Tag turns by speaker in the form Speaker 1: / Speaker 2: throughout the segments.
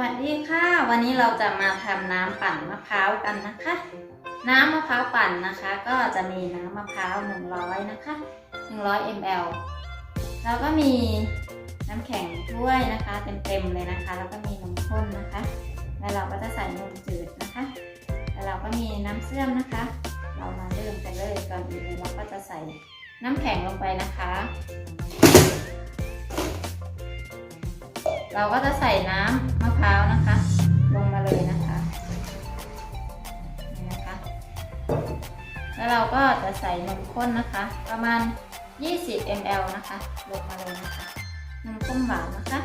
Speaker 1: วัสดีค่ะ วันนี้เราจะมาทำน้ำปั่นมะพร้าวกันนะคะ น้ำมะพร้าวปั่นนะคะ ก็จะมีน้ำมะพร้าว100นะคะ100 ml แล้วก็มีน้ำแข็งถ้วยนะคะ เต็มๆเลยนะคะ แล้วก็มีนมข้นนะคะ แล้วเราก็จะใส่นมจืดนะคะ แล้วเราก็มีน้ำเชื่อมนะคะ เรามาเริ่มกันเลยก่อนอื่นเลยเราก็จะใส่น้ำแข็งลงไปนะคะเราก็จะใส่น้ำ แล้วเราก็จะใส่นมข้นนะคะ ประมาณ 20 ml นะคะ ลงมาเลยนะคะ นมข้นหวานนะคะ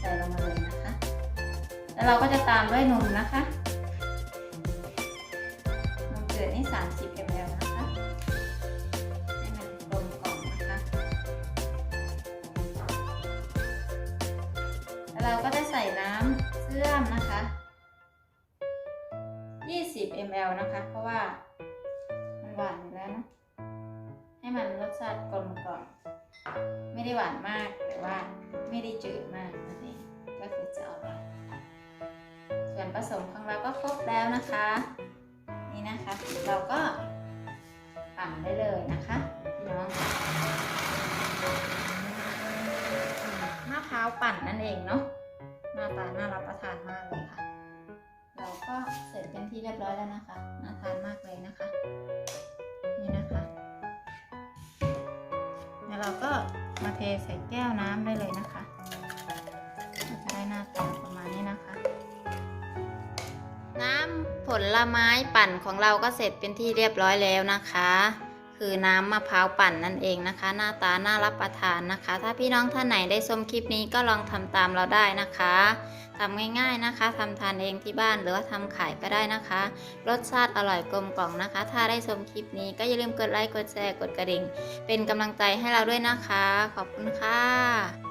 Speaker 1: ใส่ลงมาเลยนะคะ แล้วเราก็จะตามด้วยนมนะคะ นมเจืดนี่ 30 ml นะคะ ให้มันกลมกล่อมนะคะ แล้วเราก็จะใส่น้ำเชื่อมนะคะ 20 ml นะคะ เพราะว่า หวานอยู่แล้วนะ ให้มันรสชาติกลมกล่อมไม่ได้หวานมากแต่ว่าไม่ได้จืดมากนั่นเองก็คือจะอร่อยส่วนผสมของเราก็ครบแล้วนะคะ นี่นะคะเราก็ปั่นได้เลยนะคะพี่น้องมะพร้าวปั่นนั่นเองเนาะหน้าตาน่ารับประทานมากเลยค่ะ เราก็เสร็จเป็นที่เรียบร้อยแล้วนะคะน่าทานมากเลยนะคะ มาเทใส่แก้วน้ำได้เลยนะคะก็จะได้หน้าตาประมาณนี้นะคะ น้ำผลไม้ปั่นของเราก็เสร็จเป็นที่เรียบร้อยแล้วนะคะ คือน้ำมะพร้าวปั่นนั่นเองนะคะ หน้าตาน่ารับประทานนะคะ ถ้าพี่น้องท่านไหนได้ชมคลิปนี้ก็ลองทำตามเราได้นะคะ ทำง่ายๆนะคะทำทานเองที่บ้านหรือว่าทำขายก็ได้นะคะ รสชาติอร่อยกลมกล่อมนะคะ ถ้าได้ชมคลิปนี้ก็อย่าลืมกดไลค์กดแชร์กดกระดิ่ง เป็นกำลังใจให้เราด้วยนะคะ ขอบคุณค่ะ